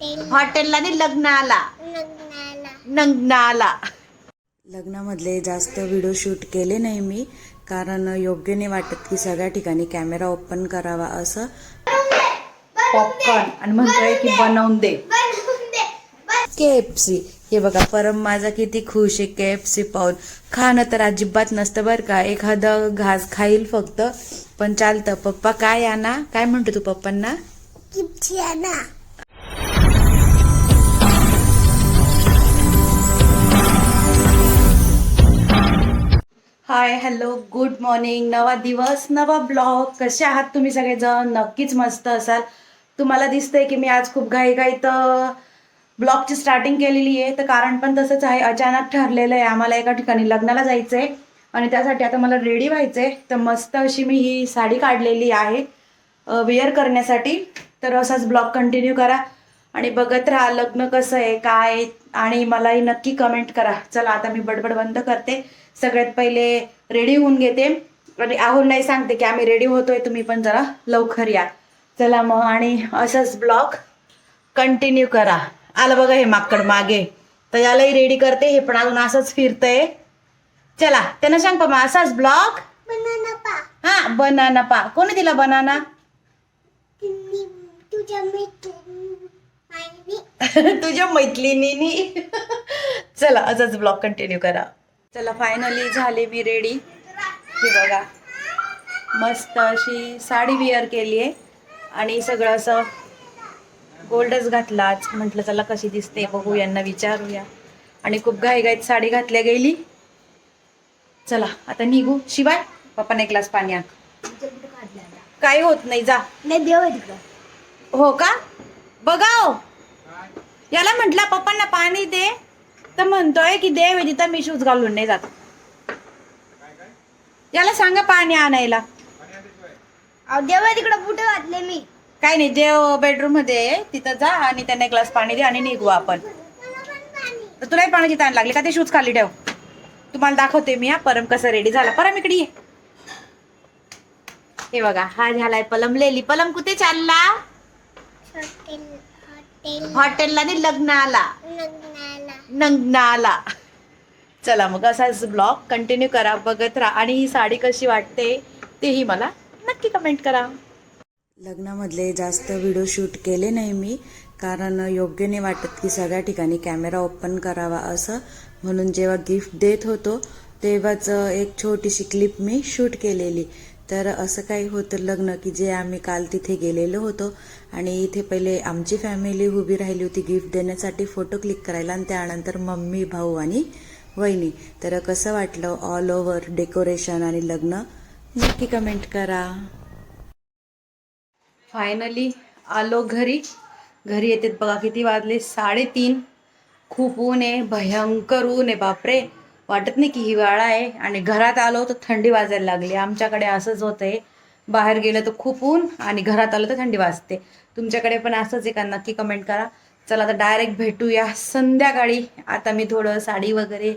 Hotel. हॉटेलला आणि लग्नाला. लग्नाला. लग्नामधले जास्त व्हिडिओ शूट केले नाही मी कारण योग्य नाही वाटत की सगळ्या ठिकाणी कॅमेरा ओपन करावा असं. पॉपकॉर्न. आणि म्हणतोय की बनवून दे. के एफ सी हे बघा परम माझा किती खुश आहे के एफ सी पाहून. खाणं तर अजिबात नसतं बरं का. एखादं घास खाईल फक्त. पण चालतं. पप्पा काय आणा? काय म्हणतो तू पप्पांना? हाय हॅलो गुड मॉर्निंग नवा दिवस नवा ब्लॉग कसे आहात तुम्ही सगळेजण? नक्कीच मस्त असाल. तुम्हाला दिसतंय की मी आज खूप घाई तर ब्लॉगची स्टार्टिंग केलेली आहे. तर कारण पण तसंच आहे अचानक ठरलेलं आहे. आम्हाला एका ठिकाणी लग्नाला जायचं आहे आणि त्यासाठी आता मला रेडी व्हायचं आहे तर मस्त अशी मी ही साडी काढलेली आहे वेअर करण्यासाठी. तर असाच ब्लॉग कंटिन्यू करा. आणि बघत राहा लग्न कसं आहे काय आणि मलाही नक्की कमेंट करा. चला आता मी बडबड बंद करते. सगळ्यात पहिले रेडी होऊन घेते. आणि आहोर नाही सांगते की आम्ही रेडी होतोय तुम्ही पण जरा लवकर या. चला मग आणि असंच ब्लॉग कंटिन्यू करा. आलं बघा हे माकड मागे. तर यालाही रेडी करते हे पण अजून असंच फिरतंय. चला त्यांना सांग पा असाच ब्लॉग बनाना पा हा बनाना पा कोणी दिला बनाना तुम्ही तुझ्या मैत्रिणी तुझ्या मैत्रिणीनी. चला असंच ब्लॉग कंटिन्यू करा. चला फायनली झाले मी रेडी हे बघा. मस्त अशी साडी वेअर केली आहे. आणि सगळं असं गोल्डच घातलाच. म्हटलं चला कशी दिसते बघू यांना विचारूया. आणि खूप घाईघाईत साडी घातल्या गेली. चला आता निघू. शिवाय पप्पाने एक ग्लास पाणी आण. काही होत नाही जा. नाही देव आहे तिकडं. हो का? बघाव याला म्हटलं पप्पांना पाणी दे. तर म्हणतोय की दे वेदिता मी शूज घालून नाही जात. याला सांगा पाणी आणायला. अहो देव आहे तिकडं कुठे घातले मी. काय नाही देव बेडरूममध्ये तिथं जा आणि त्यांना एक ग्लास पाणी दे आणि निघू आपण. तर तुलाही पाण्याची ताण लागली का? ते शूज खाली ठेव. तुम्हाला दाखवते मी हा. परम कसं रेडी झाला. परम इकडे ये. हे बघा हा झालाय पलमलेली पलम कुठे चालला? Hotel hotel. हॉटेलला लग्नाला. लग्नाला. नंगनाला. चला मग असाच ब्लॉग कंटिन्यू करा बघत राहा. आणि ही साडी कशी वाटते तेही मला नक्की कमेंट करा. लग्नामधले जास्त व्हिडिओ शूट केले नाही मी कारण योग्य नाही वाटत की सगळ्या ठिकाणी कॅमेरा ओपन करावा असं. म्हणून जेव्हा गिफ्ट देत होतो तेव्हाच एक छोटीशी क्लिप मी शूट केलेली. तर असं काही होतं लग्न की जे आम्ही काल तिथे गेलेलो होतो. आणि इथे पहिले आमची फॅमिली उभी राहिली होती गिफ्ट देण्यासाठी फोटो क्लिक करायला आणि त्यानंतर मम्मी भाऊ आणि वहिनी. तर कसं वाटलं ऑल ओव्हर डेकोरेशन आणि लग्न? नक्की कमेंट करा. फायनली आलो घरी. घरी येते बघा किती वाजले? साडेतीन. खूप ऊन आहे भयंकर ऊन आहे बापरे. वाटत नाही की हिवाळा आहे. आणि घरात आलो तर थंडी वाजायला लागली. आमच्याकडे असंच होतंय. बाहेर गेलं तर खूप ऊन आणि घरात आलं तर थंडी वाजते. तुमच्याकडे पण असंच आहे का? नक्की कमेंट करा. चला आता डायरेक्ट भेटूया. संध्याकाळी आता मी थोडं साडी वगैरे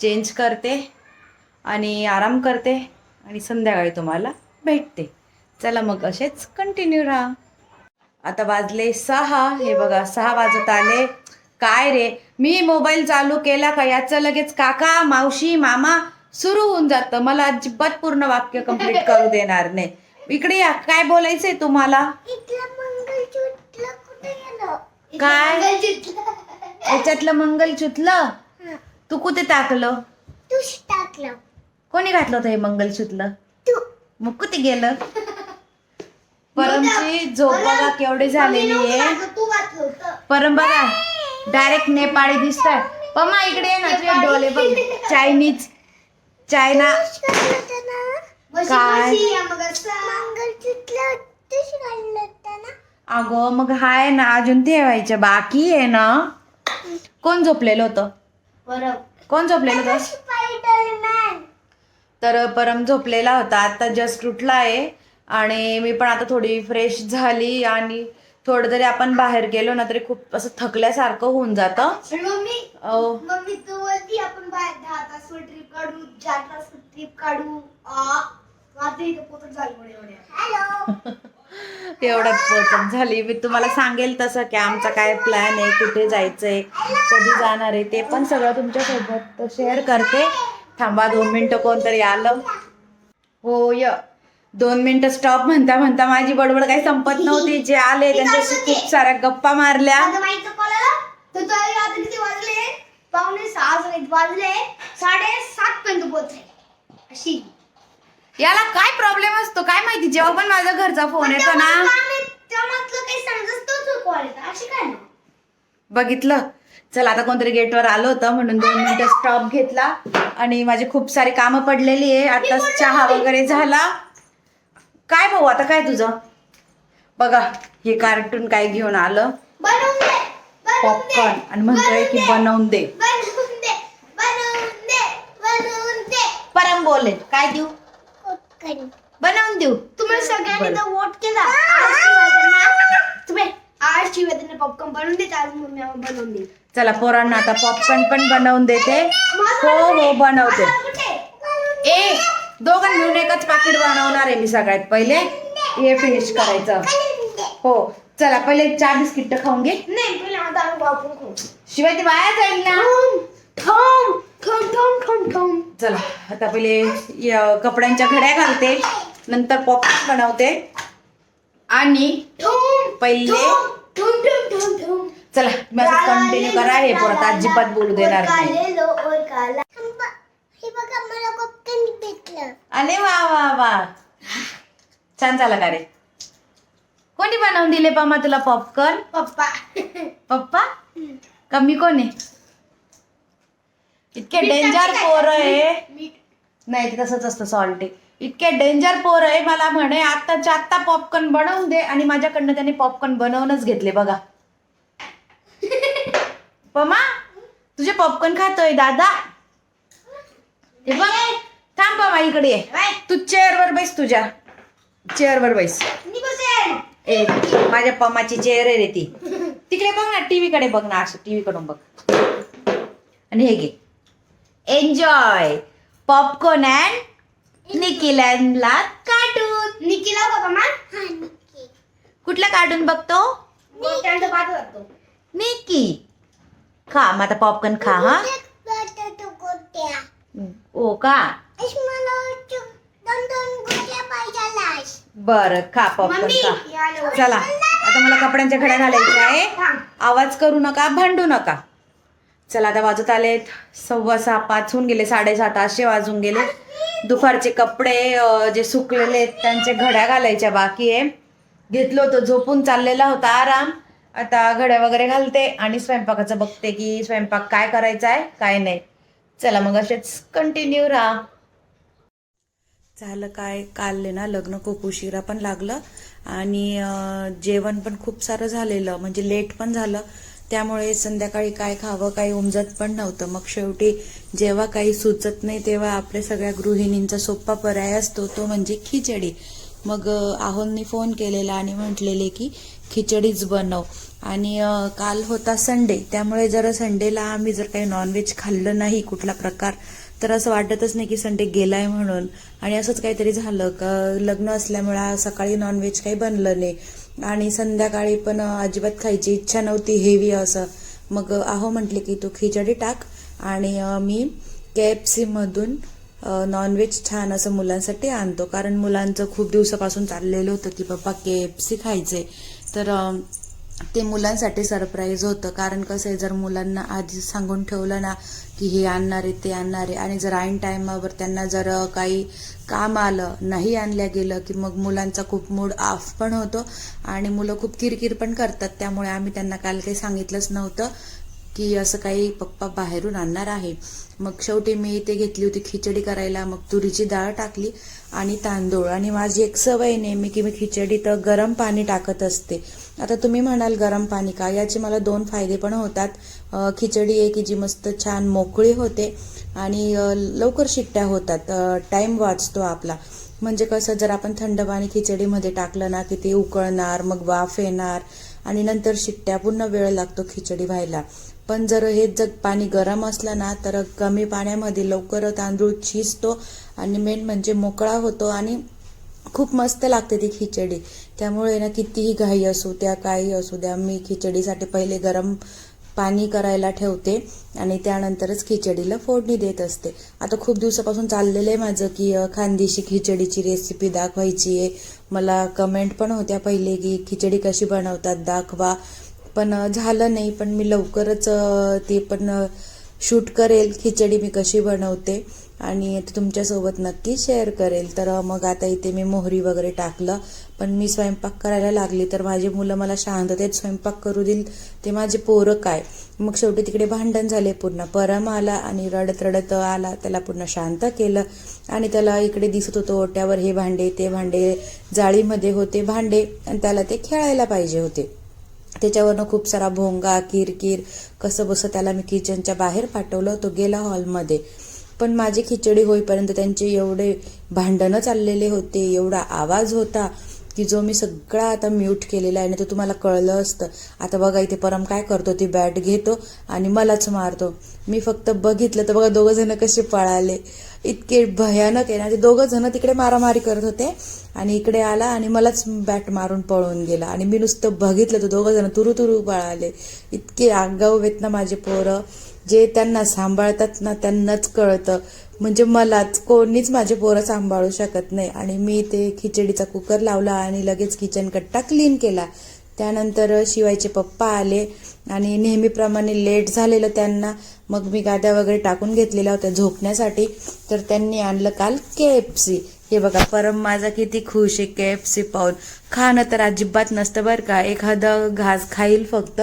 चेंज करते आणि आराम करते आणि संध्याकाळी तुम्हाला भेटते. चला मग असेच कंटिन्यू राहा. आता वाजले सहा. हे बघा सहा वाजत आले. काय रे? मी मोबाईल चालू केला का? याचं लगेच काका मावशी मामा सुरू होऊन जातं. मला अजिबात पूर्ण वाक्य कंप्लीट करू देणार नाही. इकडे या. काय बोलायचंय तुम्हाला? काय? याच्यातलं मंगलसूतलं तू कुठे टाकलं? कोणी घातलं होतं हे मंगलसूतलं तू. मग कुठे गेलं? परमची झोप बघा केवढी झालेली आहे. परम बघा. डायरेक्ट नेपाळी दिसतंय. पमा इकडे ये ना तुझे डोळे बघ. चायनीज चायना काय? अगं मग हाय ना अजून ठेवायचं. बाकी आहे ना. कोण झोपलेलं होतं? कोण झोपलेलं होतं? तर परम झोपलेला होता. आता जस्ट उठला आहे आणि मी पण आता थोडी फ्रेश झाली. आणि थोडं जरी आपण बाहेर गेलो ना तरी खूप असं थकल्यासारखं होऊन जातं. मम्मी अहो, मम्मी तू बोलती आपण बाहेर दहा तास ट्रिप काढू चार तास ट्रिप काढू. आ आता इथं पोतच झाली एवढे हॅलो एवढ्यात पोचन झाली. मी तुम्हाला सांगेल तसं की आमचा काय प्लॅन आहे कुठे जायचंय कधी जाणार आहे ते पण सगळं तुमच्यासोबत शेअर करते. थांबा दोन मिनिटं कोणतरी आलं. हो य. दोन मिनिटं स्टॉप म्हणता म्हणता माझी बडबड काही संपत नव्हती. जे आले त्यांच्याशी खूप साऱ्या गप्पा मारल्या. पावणे सहा वाजले. साडेसात पर्यंत पोहोचले. अशी. याला काय प्रॉब्लेम असतो? काय माहिती? जेव्हा पण माझ्या घरचा फोन येतो ना बघितलं. चल आता कोणतरी गेटवर आलं होतं म्हणून दोन मिनिटं स्टॉप घेतला. आणि माझी खूप सारी कामं पडलेली आहे. आता चहा वगैरे झाला. काय भाऊ आता काय तुझं बघा हे कार्टून काय घेऊन आलं पॉपकॉर्न आणि म्हणतोय की बनवून दे परम बोले काय देऊ बनवून देऊ तुम्ही सगळ्यांनी वोट केला तुम्ही आज पॉपकॉर्न बनवून देते आज मम्मी आम्हाला बनवून दे चला पोरांना आता पॉपकॉर्न पण बनवून देते हो हो बनवते ए दोघं मिळून एकच पाकिट बनवणार आहे मी सगळ्यात पहिले. हे फिनिश करायचं. हो चला पहिले चार बिस्किट खाऊन घे. नाही पहिले आता आम्ही वापरून खाऊ. शिवाय ते वाया जाईल ना? चला आता पहिले य- कपड्यांच्या घड्या घालते. नंतर पॉपकॉर्न बनवते. आणि ठोम पहिले ठोम ठोम ठोम ठोम चला कंटिन्यू करा. हे परत अजिबात बोलू देणार नाही. कालेलो और काला हे बघा मला पॉपकॉर्न भेटलं अरे वा वा वा. छान झाला का रे? कोणी बनवून दिले पामा तुला पॉपकॉर्न पप्पा. पप्पा? कमी कोण आहे? इतके डेंजर पोर आहे. नाही ते तसंच असतं सॉल्टी इतके डेंजर पोर आहे मला म्हणे आत्ताच्या आत्ता पॉपकॉर्न बनवून दे. आणि माझ्याकडनं त्याने पॉपकॉर्न बनवूनच घेतले बघा. पमा तुझे पॉपकॉर्न खातोय दादा. हे बघ. थांब पमा इकडे ये. तू चेअरवर बैस तुझ्या. चेअरवर बैस. मी बसेल ए माझ्या पमाची चेअर आहे रे ती. तिकडे बघ ना टीव्ही कडे बघ ना असं टीव्ही कडून बघ. आणि हे घे. एन्जॉय पॉपकॉर्न अँड निखिल ला कार्टून निकीला बघा मा हा कुठला कार्टून बघतो? निकी खा मग आता पॉपकॉर्न खा हा. ओ का? बर खा. पॉपकॉर्न लो. चला आता मला कपड्यांच्या घड्या घालायच्या आहे. आवाज करू नका भांडू नका. चला आता वाजत आलेत सव्वा सहा पाच होऊन गेले साडेसात असे वाजून गेले. दुपारचे कपडे जे सुकलेले आहेत त्यांचे घड्या घालायच्या बाकी आहे. घेतलो होतो झोपून चाललेला होता आराम. आता घड्या वगैरे घालते आणि स्वयंपाकाचं बघते की स्वयंपाक काय करायचा आहे काय नाही. चला मग असेच कंटिन्यू राहा. झालं काय? काल आहे ना लग्न खूप उशिरा पण लागलं. आणि जेवण पण खूप सारं झालेलं. म्हणजे लेट पण झालं. त्यामुळे संध्याकाळी काय खावं काही उमजत पण नव्हतं. मग शेवटी जेव्हा काही सुचत नाही तेव्हा आपल्या सगळ्या गृहिणींचा सोपा पर्याय असतो. तो म्हणजे खिचडी. मग आहोलनी आहोंनी फोन केलेला आणि म्हटलेले की खिचडीच बनव. आणि काल होता संडे. त्यामुळे जर संडेला आम्ही जर काही नॉनव्हेज खाल्लं नाही कुठला प्रकार तर असं वाटतच नाही की संडे गेलाय म्हणून. आणि असंच काहीतरी झालं का लग्न असल्यामुळे सकाळी नॉनव्हेज काही बनलं नाही. आणि संध्याकाळी पण अजिबात खायची इच्छा नव्हती हेवी असं. मग आहो म्हटले की तू खिचडी टाक आणि मी के एफ सीमधून नॉनव्हेज छान असं मुलांसाठी आणतो. कारण मुलांचं खूप दिवसापासून चाललेलं होतं की पप्पा के एफ सी खायचे तर ते मुलांसाठी सरप्राईज होतं. कारण कसं आहे जर मुलांना आधी सांगून ठेवलं ना की हे आणणार आहे ते आणणार आहे आणि जर ऐन टायमावर त्यांना जर काही काम आलं नाही आणल्या गेलं की मग मुलांचा खूप मूड ऑफ पण होतो आणि मुलं खूप किरकिर पण करतात. त्यामुळे आम्ही त्यांना काल काही सांगितलंच नव्हतं. की असं काही पप्पा बाहेरून आणणार आहे. मग शेवटी मी इथे घेतली होती खिचडी करायला. मग तुरीची डाळ टाकली आणि तांदूळ. आणि माझी एक सवय नेहमी की मी खिचडी तर गरम पाणी टाकत असते. आता तुम्ही म्हणाल गरम पाणी का? याचे मला दोन फायदे पण होतात. खिचडी आहे की जी मस्त छान मोकळी होते आणि लवकर शिट्ट्या होतात. टाईम वाचतो आपला. म्हणजे कसं जर आपण थंड पाणी खिचडीमध्ये टाकलं ना की ते उकळणार मग वाफ येणार आणि नंतर शिट्ट्या पुन्हा वेळ लागतो खिचडी व्हायला. पण जर हे जर पाणी गरम असलं ना तर कमी पाण्यामध्ये लवकर तांदूळ शिजतो आणि मेन म्हणजे मोकळा होतो आणि खूप मस्त लागते ती खिचडी. त्यामुळे ना कितीही घाई असू द्या काही असू द्या मी खिचडीसाठी पहिले गरम पाणी करायला ठेवते आणि त्यानंतरच खिचडीला फोडणी देत असते. आता खूप दिवसापासून चाललेलं आहे माझं की खानदेशी खिचडीची रेसिपी दाखवायची आहे. मला कमेंट पण होत्या पहिले की खिचडी कशी बनवतात दाखवा. पण झालं नाही पण मी लवकरच ते पण शूट करेल खिचडी मी कशी बनवते आणि तुमच्यासोबत नक्की शेअर करेल. तर मग आता इथे मी मोहरी वगैरे टाकलं पण मी स्वयंपाक करायला लागली तर माझी मुलं मला शांततेत स्वयंपाक करू देईल ते माझे पोरं काय. मग शेवटी तिकडे भांडण झाले पुन्हा परम आला आणि रडत रडत आला त्याला पुन्हा शांत केलं आणि त्याला इकडे दिसत होतं ओट्यावर हे भांडे ते भांडे जाळीमध्ये होते भांडे आणि त्याला ते खेळायला पाहिजे होते. त्याच्यावरनं खूप सारा भोंगा किरकिर कसं बसं त्याला मी किचनच्या बाहेर पाठवलं तो गेला हॉलमध्ये. पण माझी खिचडी होईपर्यंत त्यांचे एवढे भांडणं चाललेले होते एवढा आवाज होता. की जो मी सगळा आता म्यूट केलेला आहे आणि तो तुम्हाला कळलं असतं. आता बघा इथे परम काय करतो? ती बॅट घेतो आणि मलाच मारतो. मी फक्त बघितलं तर बघा दोघं जण कसे पळाले. इतके भयानक आहे ना ते दोघं जण तिकडे मारामारी करत होते आणि इकडे आला आणि मलाच बॅट मारून पळून गेला. आणि मी नुसतं बघितलं तर दोघं जण तुरू पळाले. इतके आगाऊ वेतना ना माझे पोरं. जे त्यांना सांभाळतात ना त्यांनाच कळतं. म्हणजे मलाच कोणीच माझे पोरं सांभाळू शकत नाही. आणि मी ते खिचडीचा कुकर लावला आणि लगेच किचन कट्टा क्लीन केला. त्यानंतर शिवायचे पप्पा आले आणि नेहमीप्रमाणे लेट झालेलं त्यांना. मग मी गाद्या वगैरे टाकून घेतलेल्या होत्या झोपण्यासाठी. तर त्यांनी आणलं काल के एफ सी हे बघा परम माझा किती खुश आहे के एफ सी पाहून. खाणं तर अजिबात नसतं बरं का. एखादं घास खाईल फक्त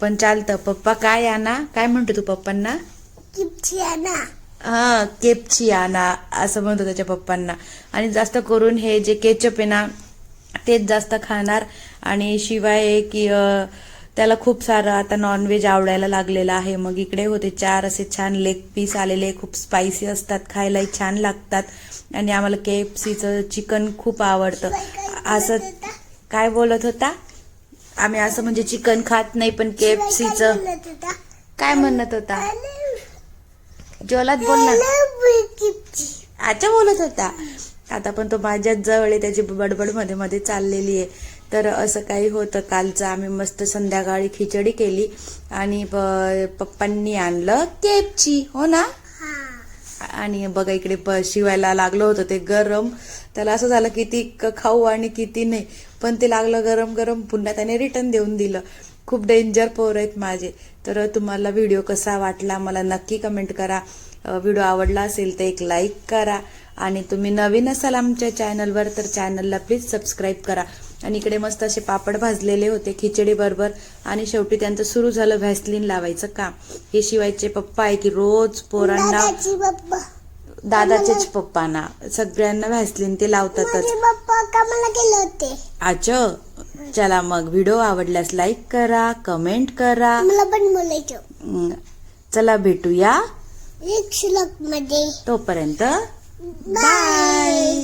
पण चालतं. पप्पा काय आणा? काय म्हणतो तू पप्पांना? हा केपची आणा असं म्हणतो त्याच्या पप्पांना. आणि जास्त करून हे जे केचप आहे ना तेच जास्त खाणार. आणि शिवाय की त्याला खूप सारं आता नॉनव्हेज आवडायला लागलेलं आहे. मग इकडे होते चार असे छान लेग पीस आलेले. खूप स्पायसी असतात खायलाही छान लागतात. आणि आम्हाला के एफ सीचं चिकन खूप आवडतं. असं काय बोलत होता? आम्ही असं म्हणजे चिकन खात नाही पण के एफ सीचं काय म्हणत होता? जोलात बोलला अच्छा बोलत होता. आता पण तो माझ्याच जवळ आहे त्याची बडबडमध्ये मध्ये चाललेली आहे. तर असं काही होतं कालचं. आम्ही मस्त संध्याकाळी खिचडी केली आणि प- पप्पांनी आणलं केपची हो ना? आणि बघा इकडे प- शिवायला लागलं होतं ते गरम. त्याला असं झालं किती क- खाऊ आणि किती नाही. पण ते लागलं गरम गरम पुन्हा त्याने रिटर्न देऊन दिलं. खूप डेंजर पोर आहेत माझे. तर तुम्हाला व्हिडिओ कसा वाटला मला नक्की कमेंट करा. व्हिडिओ आवडला असेल तर एक लाईक करा. आणि तुम्ही नवीन असाल आमच्या चॅनलवर तर चॅनलला प्लीज सबस्क्राईब करा. आणि इकडे मस्त असे पापड भाजलेले होते खिचडी बरोबर. आणि शेवटी त्यांचं सुरू झालं व्हॅसलिन लावायचं काम. हे शिवायचे पप्पा आहे की रोज पोरांना दादाचेच पप्पांना सगळ्यांना व्हॅसलिन ते लावतातच. पप्पा अच्छा चला मग व्हिडिओ आवडल्यास लाईक करा कमेंट करा. मला पण बोलायचं. चला भेटूया. मध्ये. तोपर्यंत बाय